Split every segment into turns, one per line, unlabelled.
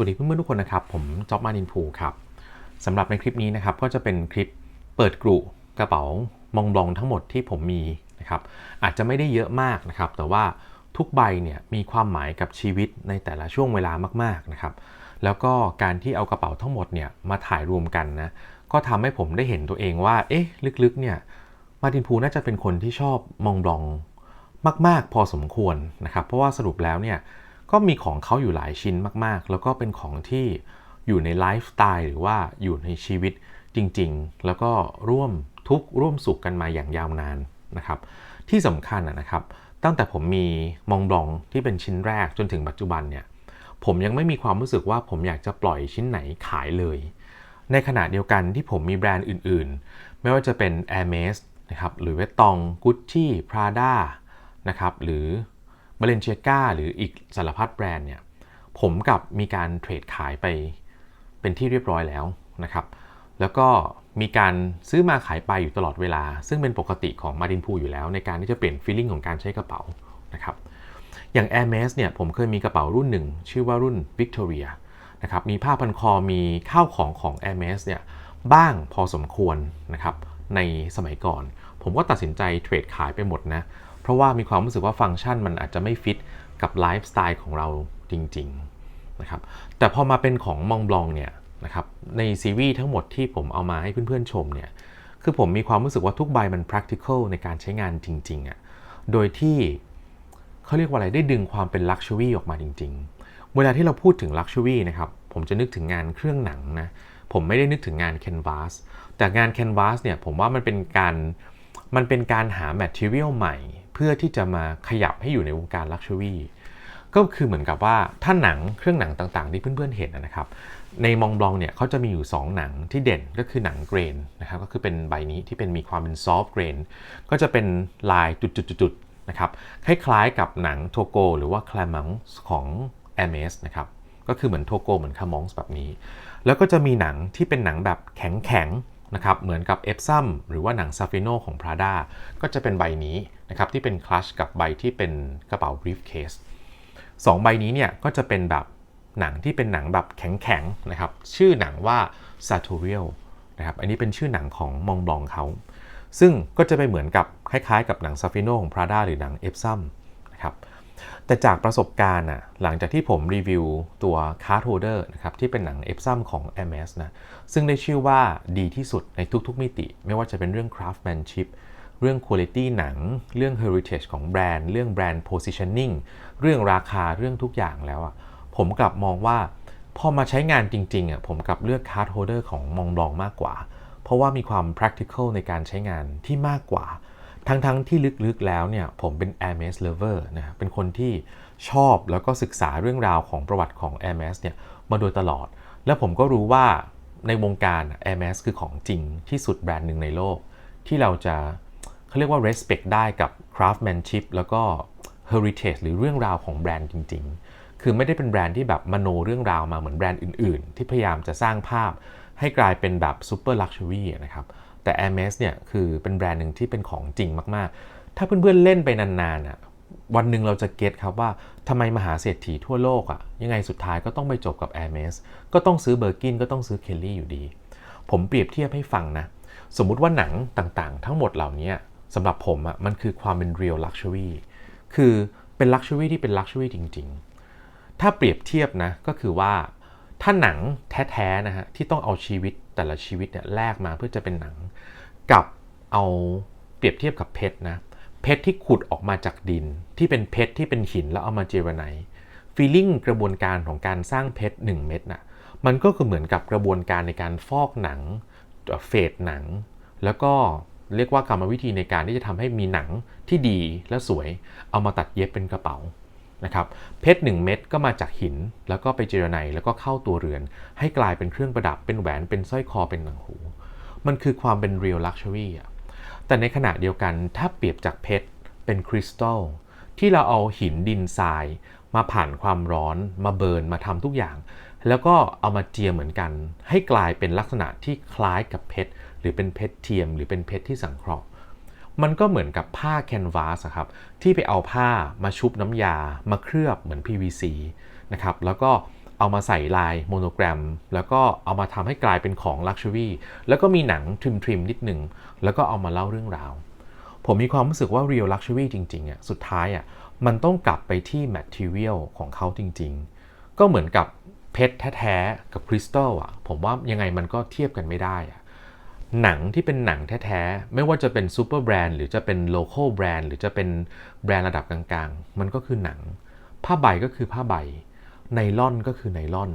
วัสดีเพื่อนๆทุกคนนะครับ ผมจ๊อบมานินภูครับสำหรับในคลิปนี้นะครับก็จะเป็นคลิปเปิดกรุกระเป๋ามองบลองทั้งหมดที่ผมมีนะครับอาจจะไม่ได้เยอะมากนะครับ แต่ว่าทุกใบเนี่ยมีความหมายกับชีวิตในแต่ละช่วงเวลามากๆนะครับ แล้วก็การที่เอากระเป๋าทั้งหมดเนี่ยมาถ่ายรวมกันนะก็ทำให้ผมได้เห็นตัวเองว่าเอ๊ะลึกๆเนี่ยมาตินภูน่าจะเป็นคนที่ชอบมองบลองมาก ๆ พอสมควรนะครับ เพราะว่าสรุปแล้วเนี่ย ก็มีของเขาอยู่หลายชิ้นมากๆ แล้วก็เป็นของที่อยู่ในไลฟ์สไตล์หรือว่าอยู่ในชีวิตจริงๆ แล้วก็ร่วมทุกข์ร่วมสุขกันมาอย่างยาวนานนะครับ ที่สำคัญนะครับ ตั้งแต่ผมมีมองบลองที่เป็นชิ้นแรกจนถึงปัจจุบันเนี่ย ผมยังไม่มีความรู้สึกว่าผมอยากจะปล่อยชิ้นไหนขายเลย ในขณะเดียวกันที่ผมมีแบรนด์อื่นๆ ไม่ว่าจะเป็น Hermes นะครับ หรือเวตตอง Gucci Prada นะครับ หรือ b a l e n c i a g a หรืออีกสารพัดแบรนด์เนี่ยผมกับมีการเทรดขายไปเป็นที่เรียบร้อยแล้วนะครับ แล้วก็มีการซื้อมาขายไปอยู่ตลอดเวลา ซึ่งเป็นปกติของมาดินพูอยู่แล้ว ในการที่จะเปลี่ยนฟีลลิ่งของการใช้กระเป๋านะครับอย่าง Hermes เนี่ยผมเคยมีกระเป๋ารุ่นหนึ่ง ชื่อว่ารุ่น Victoria นะครับมีผ้าพันคอมีข้าวของของ Hermes เนี่ยบ้างพอสมควรนะครับในสมัยก่อน ผมก็ตัดสินใจเทรดขายไปหมดนะ ราะว่ามีความรู้สึกว่าฟังก์ชันมันอาจจะไม่ฟิตกับไลฟ์สไตล์ของเราจริงๆนะครับแต่พอมาเป็นของมองบลองเนี่ยนะครับในซีรีส์ทั้งหมดที่ผมเอามาให้เพื่อนๆชมเนี่ยคือผมมีความรู้สึกว่าทุกใบมัน practical ในการใช้งานจริงๆอะ่ะโดยที่เขาเรียกว่าอะไรได้ดึงความเป็น Luxury ออกมาจริง ๆ เวลาที่เราพูดถึง Luxury นะครับผมจะนึกถึงงานเครื่องหนังนะผมไม่ได้นึกถึงงาน Canvas แต่งาน Canvas เนี่ยผมว่ามันเป็นการมันเป็นการหา Material ใหม่ พื่อที่จะมาขยับให้อยู่ในวงการ Luxury ก็คือเหมือนกับว่าถ้าหนังเครื่องหนังต่างๆ ที่เพื่อนๆเห็นนะครับ ในมองบลองเนี่ยเขาจะมีอยู่ 2 หนังที่เด่นก็คือหนังเกรนนะครับก็คือเป็นใบนี้ที่เป็นมีความเป็นซอฟต์เกรนก็จะเป็นลายจุดๆๆนะครับคล้ายๆกับหนังโทโกหรือว่าคลามองส์ของ m e s นะครับก็คือเหมือนโทโกเหมือนคามองส์แบบนี้ แล้วก็จะมีหนังที่เป็นหนังแบบแข็งๆ นะครับเหมือนกับเอฟซัมหรือว่าหนังซาฟิโนของ Prada ก็จะเป็นใบนี้นะครับที่เป็นคลัชกับใบที่เป็นกระเป๋า briefcase สองใบนี้เนี่ยก็จะเป็นแบบหนังที่เป็นหนังแบบแข็งๆนะครับชื่อหนังว่า Sartorial นะครับอันนี้เป็นชื่อหนังของมองบลองเขาซึ่งก็จะไปเหมือนกับคล้ายๆ กับหนังซาฟิโนของ Prada หรือหนังเอฟซัมนะครับ แต่จากประสบการณ์อะหลังจากที่ผมรีวิวตัว Card Holder นะครับที่เป็นหนังเอฟซัมของ MS นะซึ่งได้ชื่อว่าดีที่สุดในทุกๆมิติ ไม่ว่าจะเป็นเรื่อง craftsmanship เรื่อง Quality หนัง เรื่อง Heritage ของแบรนด์ เรื่อง Brand Positioning เรื่องราคา เรื่องทุกอย่างแล้วอะผมกลับมองว่าพอมาใช้งานจริงๆอะผมกลับเลือก Card Holder ของมองลองมากกว่า เพราะว่ามีความ practical ในการใช้งานที่มากกว่า ทั้งๆทที่ลึกๆแล้วเนี่ยผมเป็น Hermes lover นะเป็นคนที่ชอบแล้วก็ศึกษาเรื่องราวของประวัติของ Hermes เนี่ยมาโดยตลอด และผมก็รู้ว่าในวงการ Hermes คือของจริงที่สุดแบรนด์หนึ่งในโลก ที่เราจะเขาเรียกว่า respect ได้กับ craftsmanship แล้วก็ heritage หรือเรื่องราวของแบรนด์จริง ๆ คือไม่ได้เป็นแบรนด์ที่แบบมโนเรื่องราวมาเหมือนแบรนด์อื่น ๆ ที่พยายามจะสร้างภาพให้กลายเป็นแบบ super luxury นะครับ แต่ Hermes เนี่ยคือเป็นแบรนด์หนึ่งที่เป็นของจริงมากๆ ถ้าเพื่อนๆเล่นไปนานๆอะวันหนึ่งเราจะเก็ตครับว่าทำไมมหาเศรษฐีทั่วโลกอะยังไงสุดท้ายก็ต้องไปจบกับ Hermes ก็ต้องซื้อเบอร์กินก็ต้องซื้อเคลลี่อยู่ดี ผมเปรียบเทียบให้ฟังนะ สมมุติว่าหนังต่างๆ ทั้งหมดเหล่านี้สำหรับผมอะ่ะมันคือความเป็น real luxury คือเป็น luxury ที่เป็น luxury จริง ๆ ถ้าเปรียบเทียบนะก็คือว่า ถ้าหนังแท้ๆนะฮะที่ต้องเอาชีวิตแต่ละชีวิตเนี่ยแลกมาเพื่อจะเป็นหนัง กับเอาเปรียบเทียบกับเพชรนะเพชรที่ขุดออกมาจากดิน ที่เป็นเพชรที่เป็นหินแล้วเอามาเจรไนฟีลิ่งกระบวนการของการสร้างเพชร1เม็ดนะ่ะมันก็คือเหมือนกับกระบวนการในการฟอกหนังเฟดหนัง แล้วก็เรียกว่ากรรมวิธีในการที่จะทำให้มีหนังที่ดีและสวย เอามาตัดเย็บเป็นกระเป๋า นะครับเพชร1เม็ดก็มาจากหิน แล้วก็ไปเจรไนแล้วก็เข้าตัวเรือน ให้กลายเป็นเครื่องประดับเป็นแหวนเป็นสร้อยคอเป็นหนังหู มันคือความเป็น real luxury อะแต่ในขณะเดียวกันถ้าเปรียบจากเพชรเป็นคริสตัลที่เราเอาหินดินทราย มาผ่านความร้อน มาเบิร์นมาทำทุกอย่าง แล้วก็เอามาเจียเหมือนกัน ให้กลายเป็นลักษณะที่คล้ายกับเพชรหรือเป็นเพชรเทียม หรือเป็นเพชรที่สังเคราะห์ มันก็เหมือนกับผ้าแคนวาสครับที่ไปเอาผ้ามาชุบน้ำยา มาเคลือบเหมือน PVC นะครับแล้วก็เอามาใส่ลายโมโนแกรม แล้วก็เอามาทำให้กลายเป็นของลักชัวรี่แล้วก็มีหนังทริมทริมๆนิดหนึ่งแล้วก็เอามาเล่าเรื่องราว ผมมีความรู้สึกว่า real luxury จริงๆอะสุดท้ายอะมันต้องกลับไปที่ material ของเขาจริงๆ ก็เหมือนกับเพชรแท้ๆ กับคริสตัลอะผมว่ายังไงมันก็เทียบกันไม่ได้อะ หนังที่เป็นหนังแท้ๆ ไม่ว่าจะเป็นซูเปอร์แบรนด์หรือจะเป็นโล c a l แบรนด์หรือจะเป็นแบรนด์ระดับกลางๆ มันก็คือหนัง ผ้าใบก็คือผ้าใบ ไนล่อนก็คือไนล่อน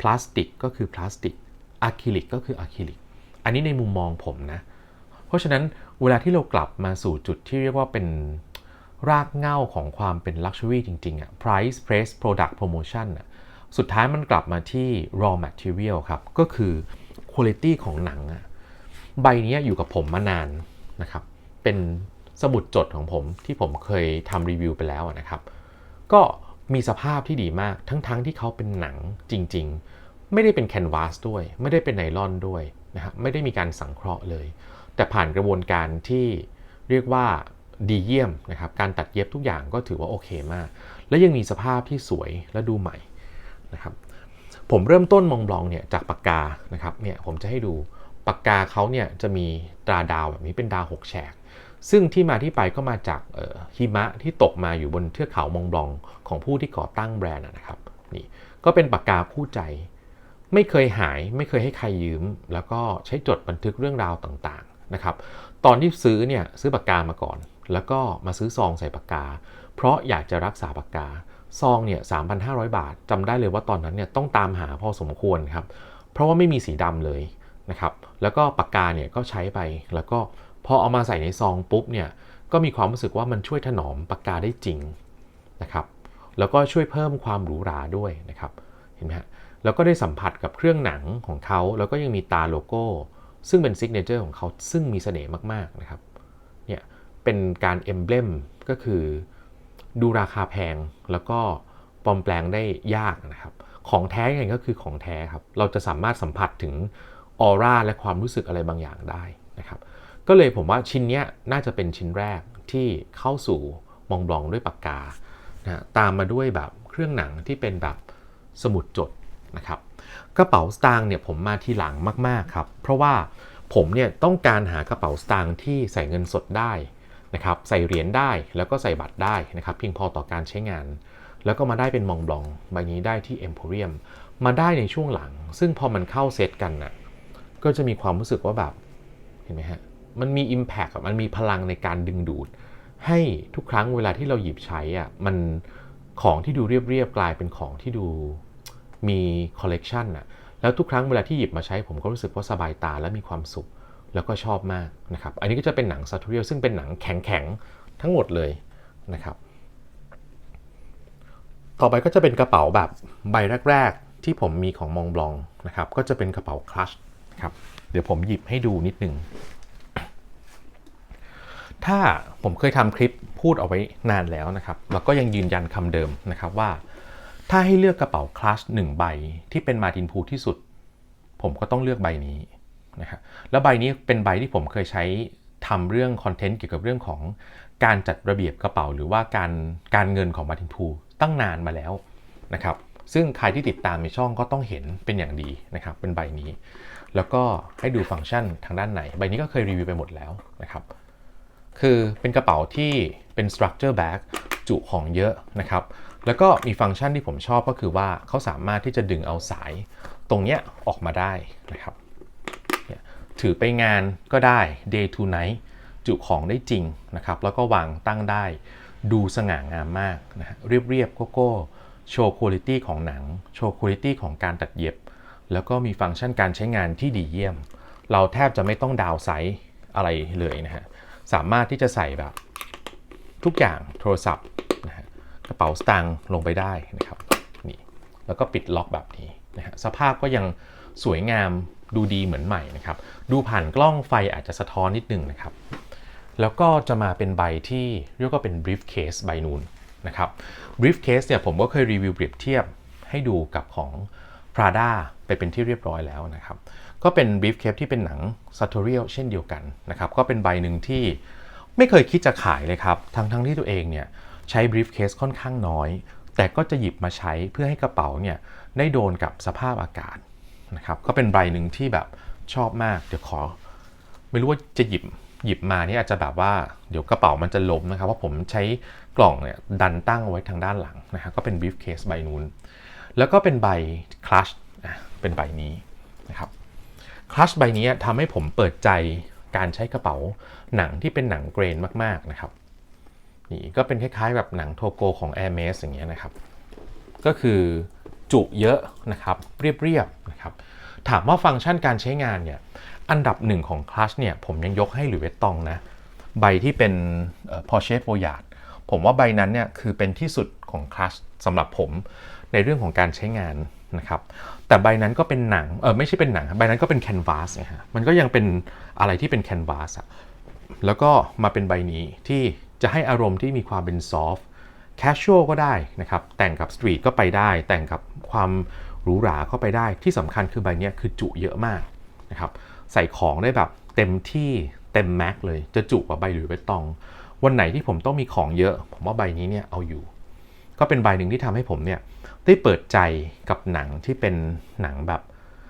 พลาสติกก็คือพลาสติกอะคริลิกก็คืออะคริลิก อันนี้ในมุมมองผมนะ เพราะฉะนั้นเวลาที่เรากลับมาสู่จุดที่เรียกว่าเป็นรากเหง้าของความเป็น Luxury จริงๆอะ price place product promotion อะสุดท้ายมันกลับมาที่ raw material ครับ ก็คือ quality ของหนังอะ ใบนี้อยู่กับผมมานานนะครับ เป็นสมุดจดของผมที่ผมเคยทำรีวิวไปแล้วนะครับ ก็มีสภาพที่ดีมากทั้งๆทที่เขาเป็นหนังจริง ๆ ไม่ได้เป็นแคนวาสด้วย ไม่ได้เป็นไนลอนด้วยนะฮะไม่ได้มีการสังเคราะห์เลย แต่ผ่านกระบวนการที่เรียกว่าดีเยี่ยมนะครับ การตัดเย็บทุกอย่างก็ถือว่าโอเคมาก และยังมีสภาพที่สวยและดูใหม่นะครับ ผมเริ่มต้นมองบลองเนี่ยจากปากกานะครับเนี่ยผมจะให้ดู ปากกาเขาเนี่ยจะมีตราดาวแบบนี้เป็นดาวหกแฉก ซึ่งที่มาที่ไปก็มาจากหิมะที่ตกมาอยู่บนเทือกเขามองบลองของผู้ที่ก่อตั้งแบรนด์นะครับนี่ก็เป็นปากกาคู่ใจ ไม่เคยหายไม่เคยให้ใครยืม แล้วก็ใช้จดบันทึกเรื่องราวต่างๆนะครับตอนที่ซื้อเนี่ยซื้อปากกามาก่อน แล้วก็มาซื้อซองใส่ปากกา เพราะอยากจะรักษาปากกาซองเนี่ย3,500 บาทจำได้เลยว่าตอนนั้นเนี่ยต้องตามหาพอสมควรครับเพราะว่าไม่มีสีดำเลย นะครับแล้วก็ปากกาเนี่ยก็ใช้ไป แล้วก็พอเอามาใส่ในซองปุ๊บเนี่ยก็มีความรู้สึกว่ามันช่วยถนอมปากกาได้จริงนะครับแล้วก็ช่วยเพิ่มความหรูหราด้วยนะครับเห็นไหมฮะแล้วก็ได้สัมผัสกับเครื่องหนังของเขา แล้วก็ยังมีตาโลโก้ ซึ่งเป็นซิกเนเจอร์ของเขาซึ่งมีเสน่ห์มากๆนะครับเนี่ยเป็นการเอมเบลมก็คือดูราคาแพงแล้วก็ปลอมแปลงได้ยากนะครับ ของแท้ยังไงก็คือของแท้ครับ เราจะสามารถสัมผัสถึง ออร่าและความรู้สึกอะไรบางอย่างได้นะครับ ก็เลยผมว่าชิ้นนี้น่าจะเป็นชิ้นแรกที่เข้าสู่มองบลองด้วยปากกานะตามมาด้วยแบบเครื่องหนังที่เป็นแบบสมุดจดนะครับ กระเป๋าสตางค์เนี่ยผมมาทีหลังมาก ๆ ครับ เพราะว่าผมเนี่ยต้องการหากระเป๋าสตางค์ที่ใส่เงินสดได้นะครับใส่เหรียญได้แล้วก็ใส่บัตรได้นะครับเพียงพอต่อการใช้งาน แล้วก็มาได้เป็นมองบลองใบนี้ได้ที่เอ็มโพเรียมมาได้ในช่วงหลัง ซึ่งพอมันเข้าเซตกันน่ะ ก็จะมีความรู้สึกว่าแบบเห็นไหมฮะมันมี Impact มันมีพลังในการดึงดูด ให้ทุกครั้งเวลาที่เราหยิบใช้อะมันของที่ดูเรียบๆกลายเป็นของที่ดูมีคอลเลกชันอะแล้วทุกครั้งเวลาที่หยิบมาใช้ผมก็รู้สึกว่าสบายตาและมีความสุขแล้วก็ชอบมากนะครับ อันนี้ก็จะเป็นหนังซาทูเรียลซึ่งเป็นหนังแข็งๆ ทั้งหมดเลยนะครับ ต่อไปก็จะเป็นกระเป๋าแบบใบแรก ๆ ที่ผมมีของมองบลองนะครับ ก็จะเป็นกระเป๋าคลัช ครับ เดี๋ยวผมหยิบให้ดูนิดนึง ถ้าผมเคยทำคลิปพูดเอาไว้นานแล้วนะครับแล้วก็ยังยืนยันคำเดิมนะครับว่า ถ้าให้เลือกกระเป๋าคลัชหนึ่งใบที่เป็นมาตินพูที่สุด ผมก็ต้องเลือกใบนี้นะครับแล้วใบนี้เป็นใบที่ผมเคยใช้ทำเรื่องคอนเทนต์เกี่ยวกับเรื่องของการจัดระเบียบกระเป๋า หรือว่าการการเงินของมาตินพูตั้งนานมาแล้วนะครับซึ่งใครที่ติดตามในช่องก็ต้องเห็นเป็นอย่างดีนะครับเป็นใบนี้ แล้วก็ให้ดูฟังก์ชันทางด้านไหน ใบนี้ก็เคยรีวิวไปหมดแล้วนะครับ คือเป็นกระเป๋าที่เป็น structure bag จุของเยอะนะครับ แล้วก็มีฟังก์ชันที่ผมชอบก็คือว่าเขาสามารถที่จะดึงเอาสายตรงเนี้ยออกมาได้นะครับ ถือไปงานก็ได้ day to night จุของได้จริงนะครับ แล้วก็วางตั้งได้ ดูสง่างามมากนะฮะเรียบๆโกโก้โชว์คุณภาพของหนัง โชว์คุณภาพของการตัดเย็บ แล้วก็มีฟังก์ชันการใช้งานที่ดีเยี่ยม เราแทบจะไม่ต้องดาวไซส์อะไรเลยนะฮะ สามารถที่จะใส่แบบทุกอย่างโทรศัพท์นะฮะกระเป๋าสตางค์ลงไปได้นะครับนี่แล้วก็ปิดล็อกแบบนี้นะฮะสภาพก็ยังสวยงามดูดีเหมือนใหม่นะครับ ดูผ่านกล้องไฟอาจจะสะท้อนนิดนึงนะครับ แล้วก็จะมาเป็นใบที่เรียกว่าเป็น briefcase ใบนูนนะครับ briefcase เนี่ยผมก็เคยรีวิวเปรียบเทียบให้ดูกับของ Prada ไปเป็นที่เรียบร้อยแล้วนะครับ ก็เป็น briefcase ที่เป็นหนัง sartorial เช่นเดียวกันนะครับ ก็เป็นใบหนึ่งที่ไม่เคยคิดจะขายเลยครับ ทั้งทั้งที่ตัวเองเนี่ยใช้ briefcase ค่อนข้างน้อย แต่ก็จะหยิบมาใช้เพื่อให้กระเป๋าเนี่ยได้โดนกับสภาพอากาศนะครับก็เป็นใบหนึ่งที่แบบชอบมาก เดี๋ยวขอ ไม่รู้ว่าจะหยิบหยิบมานี่อาจจะแบบว่าเดี๋ยวกระเป๋ามันจะล้มนะครับเพราะผมใช้กล่องเนี่ยดันตั้งเอาไว้ทางด้านหลังนะครับก็เป็น brief case ใบนู้นแล้วก็เป็นใบ clutch อะเป็นใบนี้นะครับ clutch ใบนี้ทำให้ผมเปิดใจการใช้กระเป๋าหนังที่เป็นหนังเกรนมากๆนะครับนี่ก็เป็นคล้ายๆแบบหนังโทโกของ Air m a s อย่างเงี้ยนะครับ ก็คือจุเยอะนะครับเรียบๆนะครับถามว่าฟังก์ชันการใช้งานเนี่ยอันดับหนึ่งของคลัชเนี่ยผมยังยกให้หรือเวตตองนะ ใบที่เป็นเอ่อ Porsche Voyage ผมว่าใบนั้นเนี่ยคือเป็นที่สุดของคลัชสำหรับผมในเรื่องของการใช้งาน นะครับแต่ใบนั้นก็เป็นหนังเออไม่ใช่เป็นหนังใบนั้นก็เป็นแคนวาสนะฮะมันก็ยังเป็นอะไรที่เป็นแคนวาสอะแล้วก็มาเป็นใบนี้ที่จะให้อารมณ์ที่มีความเป็นซอฟต์แคชชวลก็ได้นะครับแต่งกับสตรีทก็ไปได้ แต่งกับความหรูหราก็ไปได้ที่สำคัญคือใบนี้คือจุเยอะมากนะครับใส่ของได้แบบเต็มที่เต็มแม็กเลยจะจุกว่าใบหรือใบตอง วันไหนที่ผมต้องมีของเยอะ ผมว่าใบนี้เนี่ยเอาอยู่ ก็เป็นใบหนึ่งที่ทำให้ผมเนี่ย ได้เปิดใจกับหนังที่เป็นหนังแบบ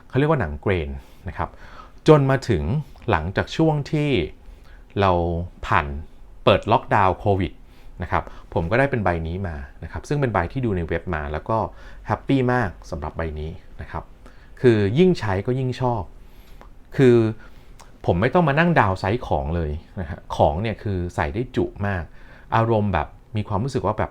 เขาเรียกว่าหนังเกรนนะครับ จนมาถึงหลังจากช่วงที่เราผ่านเปิดล็อกดาวน์โควิดนะครับผมก็ได้เป็นใบนี้มานะครับ ซึ่งเป็นใบที่ดูในเว็บมาแล้วก็แฮปปี้มากสำหรับใบนี้นะครับ คือยิ่งใช้ก็ยิ่งชอบ คือผมไม่ต้องมานั่งดาวไซส์ของเลยนะฮะของเนี่ยคือใส่ได้จุมาก อารมณ์แบบมีความรู้สึกว่าแบบ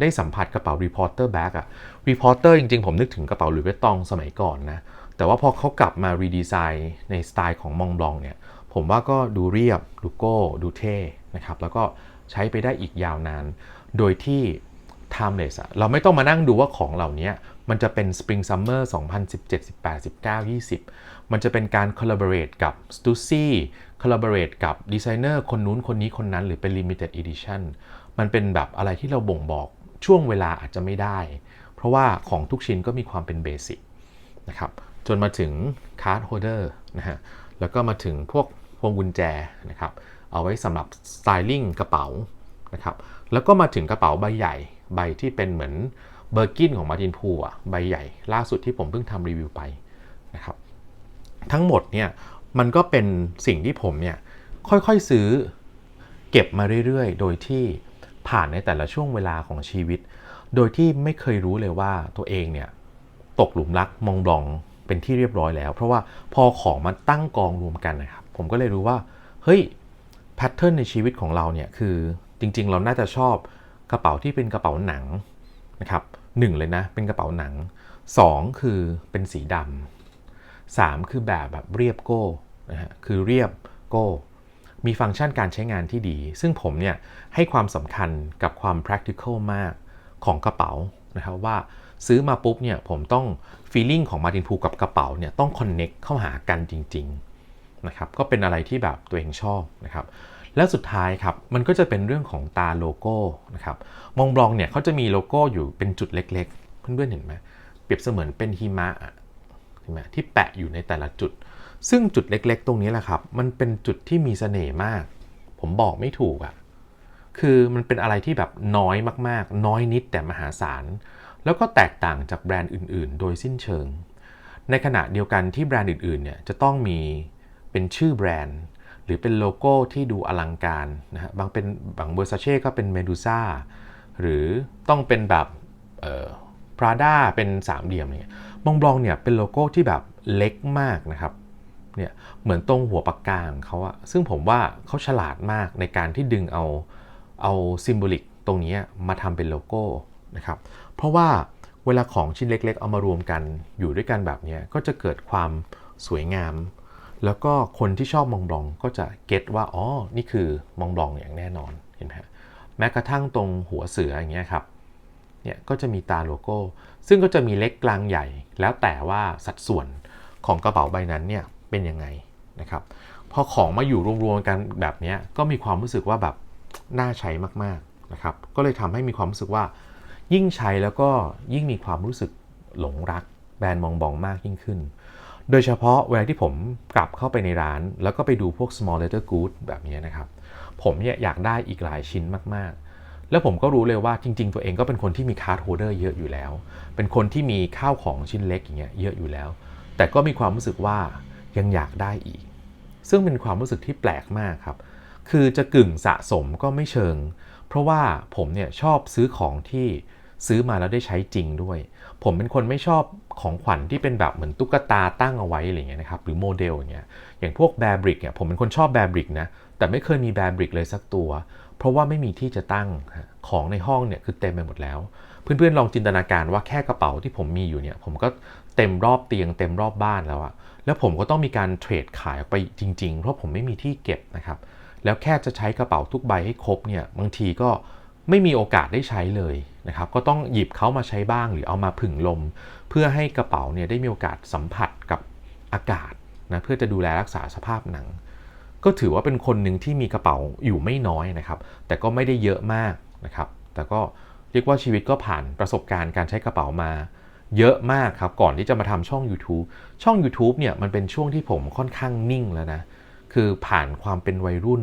ได้สัมผัสกระเป๋า reporter bag อะ reporter จริงๆ ผมนึกถึงกระเป๋าหลุยส์วตตองสมัยก่อนนะ แต่ว่าพอเขากลับมารีดีไซน์ในสไตล์ของมองบลองเนี่ย ผมว่าก็ดูเรียบ ดูโก้ ดูเท่นะครับ แล้วก็ใช้ไปได้อีกยาวนาน โดยที่ timeless อะเราไม่ต้องมานั่งดูว่าของเหล่านี้มันจะเป็น spring summer 2017 18 19 20 มันจะเป็นการ collaborate กับ Stussy collaborate กับดีไซเนอร์คนนู้นคนนี้คนนั้นหรือเป็น limited edition มันเป็นแบบอะไรที่เราบ่งบอก ช่วงเวลาอาจจะไม่ได้ เพราะว่าของทุกชิ้นก็มีความเป็นเบสิกนะครับจนมาถึงคาร์ดโฮเดอร์นะฮะแล้วก็มาถึงพวกพวงกุญแจนะครับเอาไว้สำหรับสไตลิ่งกระเป๋านะครับแล้วก็มาถึงกระเป๋าใบใหญ่ใบที่เป็นเหมือนเบอร์กินของมาตินพูอะใบใหญ่ ล่าสุดที่ผมเพิ่งทำรีวิวไปนะครับทั้งหมดเนี่ยมันก็เป็นสิ่งที่ผมเนี่ยค่อยๆซื้อเก็บมาเรื่อยๆ โดยที่ ผ่านในแต่ละช่วงเวลาของชีวิต โดยที่ไม่เคยรู้เลยว่าตัวเองเนี่ยตกหลุมรักมองบลองเป็นที่เรียบร้อยแล้ว เพราะว่าพอของมันตั้งกองรวมกันนะครับ ผมก็เลยรู้ว่า เฮ้ยแพทเทิร์นในชีวิตของเราเนี่ยคือจริง ๆ เราน่าจะชอบกระเป๋าที่เป็นกระเป๋าหนังนะครับหนึ่งเลยนะ เป็นกระเป๋าหนังสองคือเป็นสีดำ3 คือแบบแบบเรียบโก้นะฮะคือเรียบโก้ มีฟังก์ชันการใช้งานที่ดี ซึ่งผมเนี่ยให้ความสำคัญกับความ practical มากของกระเป๋านะครับว่าซื้อมาปุ๊บเนี่ยผมต้อง feeling ของมาตินพูกับกระเป๋าเนี่ยต้อง connect เข้าหากันจริงๆนะครับก็เป็นอะไรที่แบบตัวเองชอบนะครับแล้วสุดท้ายครับมันก็จะเป็นเรื่องของตาโลโก้นะครับมองบลองเนี่ยเขาจะมีโลโก้อยู่เป็นจุดเล็กๆ เพื่อนๆเห็นไหมเปรียบเสมือนเป็นหิมะอะใช่ไหมที่แปะอยู่ในแต่ละจุด ซึ่งจุดเล็กๆ ตรงนี้แหละครับ มันเป็นจุดที่มีเสน่ห์มาก ผมบอกไม่ถูกอะ่ะคือมันเป็นอะไรที่แบบน้อยมากๆ น้อยนิดแต่มหาศาล แล้วก็แตกต่างจากแบรนด์อื่นๆ โดยสิ้นเชิง ในขณะเดียวกันที่แบรนด์อื่นๆ เนี่ยจะต้องมีเป็นชื่อแบรนด์ หรือเป็นโลโก้ที่ดูอลังการนะฮะ บางเป็นบางเบอร์ซาเช่ก็เป็นเมดูซ่า หรือต้องเป็นแบบเออพราด้าเป็นสามเหลี่ยมเนี่ยมองบลองเนี่ยเป็นโลโก้ที่แบบเล็กมากนะครับ เนี่ยเหมือนตรงหัวปากกาของเขาอะซึ่งผมว่าเขาฉลาดมากในการที่ดึงเอาเอาซิมโบลิกตรงนี้มาทำเป็นโลโก้นะครับเพราะว่าเวลาของชิ้นเล็ก ๆ เอามารวมกันอยู่ด้วยกันแบบนี้ก็จะเกิดความสวยงาม แล้วก็คนที่ชอบมองบลองก็จะเก็ตว่าอ๋อนี่คือมองบลองอย่างแน่นอนเห็นไหมแม้กระทั่งตรงหัวเสืออย่างเงี้ยครับเนี่ยก็จะมีตาโลโก้ ซึ่งก็จะมีเล็กกลางใหญ่ แล้วแต่ว่าสัดส่วนของกระเป๋าใบนั้นเนี่ย เป็นยังไงนะครับพอของมาอยู่รวมๆกันแบบนี้ก็มีความรู้สึกว่าแบบน่าใช้มากๆนะครับก็เลยทำให้มีความรู้สึกว่า ยิ่งใช้แล้วก็ยิ่งมีความรู้สึกหลงรักแบรนด์มองบองมากยิ่งขึ้น โดยเฉพาะเวลาที่ผมกลับเข้าไปในร้าน แล้วก็ไปดูพวก small letter good แบบนี้นะครับ ผมเนี่ยอยากได้อีกหลายชิ้นมากๆ แล้วผมก็รู้เลยว่าจริง ๆ ตัวเองก็เป็นคนที่มีคาร์ดโฮเดอร์เยอะอยู่แล้ว เป็นคนที่มีข้าวของชิ้นเล็กอย่างเงี้ยเยอะอยู่แล้ว แต่ก็มีความรู้สึกว่า ยังอยากได้อีก ซึ่งเป็นความรู้สึกที่แปลกมากครับ คือจะกึ่งสะสมก็ไม่เชิง เพราะว่าผมเนี่ยชอบซื้อของที่ซื้อมาแล้วได้ใช้จริงด้วย ผมเป็นคนไม่ชอบของขวัญที่เป็นแบบเหมือนตุ๊กตาตั้งเอาไว้อะไรเงี้ยนะครับ หรือโมเดลอย่างเงี้ย อย่างพวกแบร์บริกเนี่ยผมเป็นคนชอบแบร์บริกนะ แต่ไม่เคยมีแบร์บริกเลยสักตัว เพราะว่าไม่มีที่จะตั้ง ของในห้องเนี่ยคือเต็มไปหมดแล้ว เพื่อนๆลองจินตนาการว่าแค่กระเป๋าที่ผมมีอยู่เนี่ย ผมก็เต็มรอบเตียงเต็มรอบบ้านแล้วอะ แล้วผมก็ต้องมีการเทรดขายออกไปจริง ๆ เพราะผมไม่มีที่เก็บนะครับ แล้วแค่จะใช้กระเป๋าทุกใบให้ครบเนี่ยบางทีก็ไม่มีโอกาสได้ใช้เลยนะครับ ก็ต้องหยิบเขามาใช้บ้างหรือเอามาผึ่งลม เพื่อให้กระเป๋าเนี่ยได้มีโอกาสสัมผัสกับอากาศนะเพื่อจะดูแลรักษาสภาพหนัง ก็ถือว่าเป็นคนหนึ่งที่มีกระเป๋าอยู่ไม่น้อยนะครับ แต่ก็ไม่ได้เยอะมากนะครับ แต่ก็เรียกว่าชีวิตก็ผ่านประสบการณ์การใช้กระเป๋ามา เยอะมากครับ ก่อนที่จะมาทำช่อง YouTube ช่อง YouTube เนี่ยมันเป็นช่วงที่ผมค่อนข้างนิ่งแล้วนะ คือผ่านความเป็นวัยรุ่น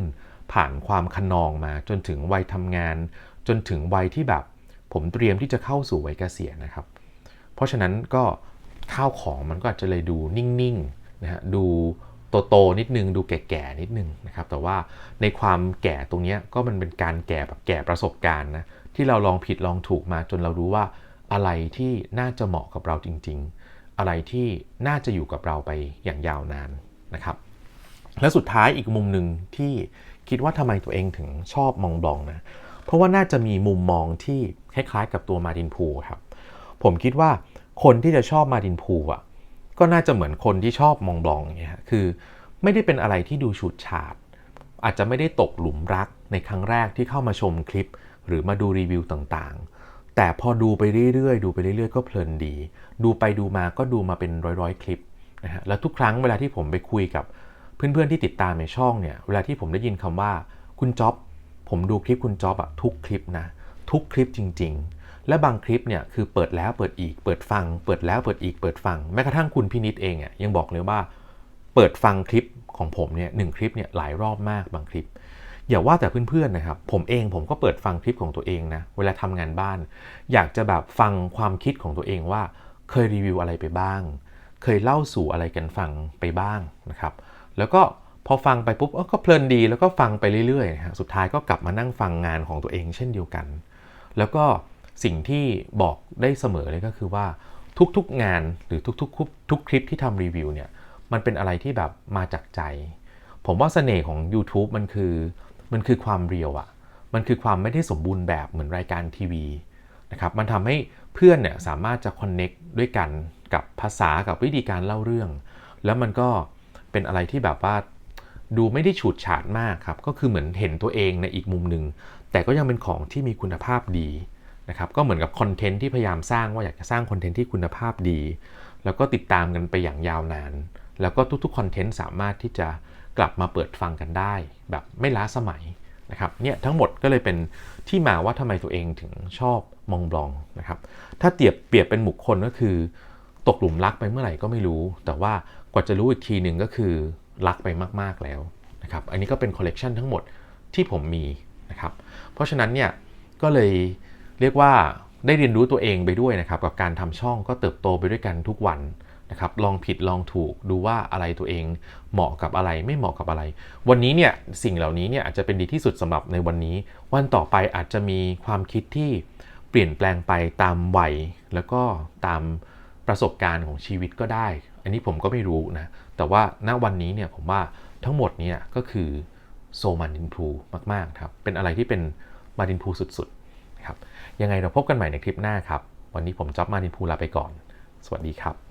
ผ่านความขนองมาจนถึงวัยทำงาน จนถึงวัยที่แบบ ผมเตรียมที่จะเข้าสู่วัยเกษียณนะครับ เพราะฉะนั้นก็ข้าวของมันก็อาจจะเลยดูนิ่งๆนะฮะดูโตๆนิดนึงดูแก่ๆนิดนึงนะครับ แต่ว่าในความแก่ตรงนี้ก็มันเป็นการแก่แบบแก่ประสบการณ์นะที่เราลองผิดลองถูกมาจนเรารู้ว่า อะไรที่น่าจะเหมาะกับเราจริง ๆ อะไรที่น่าจะอยู่กับเราไปอย่างยาวนานนะครับ และสุดท้ายอีกมุมหนึ่งที่คิดว่าทำไมตัวเองถึงชอบมองบลองนะ เพราะว่าน่าจะมีมุมมองที่คล้ายๆ กับตัวมาดินพูครับ ผมคิดว่าคนที่จะชอบมาดินพูอะก็น่าจะเหมือนคนที่ชอบมองบลององเงี้ยคือไม่ได้เป็นอะไรที่ดูฉูดฉาด อาจจะไม่ได้ตกหลุมรักในครั้งแรกที่เข้ามาชมคลิป หรือมาดูรีวิวต่างๆ แต่พอดูไปเรื่อยๆ ดูไปเรื่อยๆ ก็เพลินดี ดูไปดูมาก็ดูมาเป็นร้อยๆ คลิปนะฮะ แล้วทุกครั้งเวลาที่ผมไปคุยกับเพื่อนๆ ที่ติดตามในช่องเนี่ย เวลาที่ผมได้ยินคำว่าคุณจ๊อบ ผมดูคลิปคุณจ๊อบอะทุกคลิปนะ ทุกคลิปจริง ๆ และบางคลิปเนี่ยคือเปิดแล้วเปิดอีก เปิดฟัง เปิดแล้วเปิดอีก เปิดฟัง แม้กระทั่งคุณพินิษเองอะยังบอกเลยว่า เปิดฟังคลิปของผมเนี่ยหนึ่งคลิปเนี่ยหลายรอบมากบางคลิป อย่าว่าแต่เพื่อนๆนะครับ ผมเองผมก็เปิดฟังคลิปของตัวเองนะ เวลาทำงานบ้าน อยากจะแบบฟังความคิดของตัวเองว่าเคยรีวิวอะไรไปบ้าง เคยเล่าสู่อะไรกันฟังไปบ้างนะครับ แล้วก็พอฟังไปปุ๊บก็เพลินดีแล้วก็ฟังไปเรื่อยๆนะฮะสุดท้ายก็กลับมานั่งฟังงานของตัวเองเช่นเดียวกัน แล้วก็สิ่งที่บอกได้เสมอเลยก็คือว่าทุกๆงานหรือทุกๆคลิปทุกคลิปที่ทำรีวิวเนี่ยมันเป็นอะไรที่แบบมาจากใจ ผมว่าเสน่ห์ของ YouTube มันคือ มันคือความเรียวอะมันคือความไม่ได้สมบูรณ์แบบเหมือนรายการทีวีนะครับมันทำให้เพื่อนเนี่ยสามารถจะคอนเน็กด้วยกันกับภาษากับวิธีการเล่าเรื่อง แล้วมันก็เป็นอะไรที่แบบว่าดูไม่ได้ฉูดฉาดมากครับ ก็คือเหมือนเห็นตัวเองในอีกมุมหนึ่ง แต่ก็ยังเป็นของที่มีคุณภาพดีนะครับ ก็เหมือนกับคอนเทนต์ที่พยายามสร้างว่าอยากจะสร้างคอนเทนต์ที่คุณภาพดี แล้วก็ติดตามกันไปอย่างยาวนาน แล้วก็ทุกๆคอนเทนต์สามารถที่จะ กลับมาเปิดฟังกันได้ แบบไม่ล้าสมัยนะครับเนี่ยทั้งหมดก็เลยเป็นที่มาว่าทำไมตัวเองถึงชอบมองบลองนะครับถ้าเปรียบเปรียบเป็นบุคคลก็คือตกหลุมรักไปเมื่อไหร่ก็ไม่รู้ แต่ว่ากว่าจะรู้อีกทีหนึ่งก็คือรักไปมากๆแล้วนะครับอันนี้ก็เป็นคอลเลกชันทั้งหมดที่ผมมีนะครับเพราะฉะนั้นเนี่ยก็เลยเรียกว่าได้เรียนรู้ตัวเองไปด้วยนะครับกับการทำช่องก็เติบโตไปด้วยกันทุกวัน นะครับลองผิดลองถูกดูว่าอะไรตัวเองเหมาะกับอะไรไม่เหมาะกับอะไร วันนี้เนี่ยสิ่งเหล่านี้เนี่ยอาจจะเป็นดีที่สุดสำหรับในวันนี้ วันต่อไปอาจจะมีความคิดที่เปลี่ยนแปลงไปตามวัยแล้วก็ตามประสบการณ์ของชีวิตก็ได้ อันนี้ผมก็ไม่รู้นะ แต่ว่าณวันนี้เนี่ยผมว่าทั้งหมดเนี่ยก็คือโซมันดินพูมาก ๆ ครับ เป็นอะไรที่เป็นมาดินพูสุดๆนะครับยังไงเราพบกันใหม่ในคลิปหน้าครับ วันนี้ผมจ๊อบมาดินพูลาไปก่อน สวัสดีครับ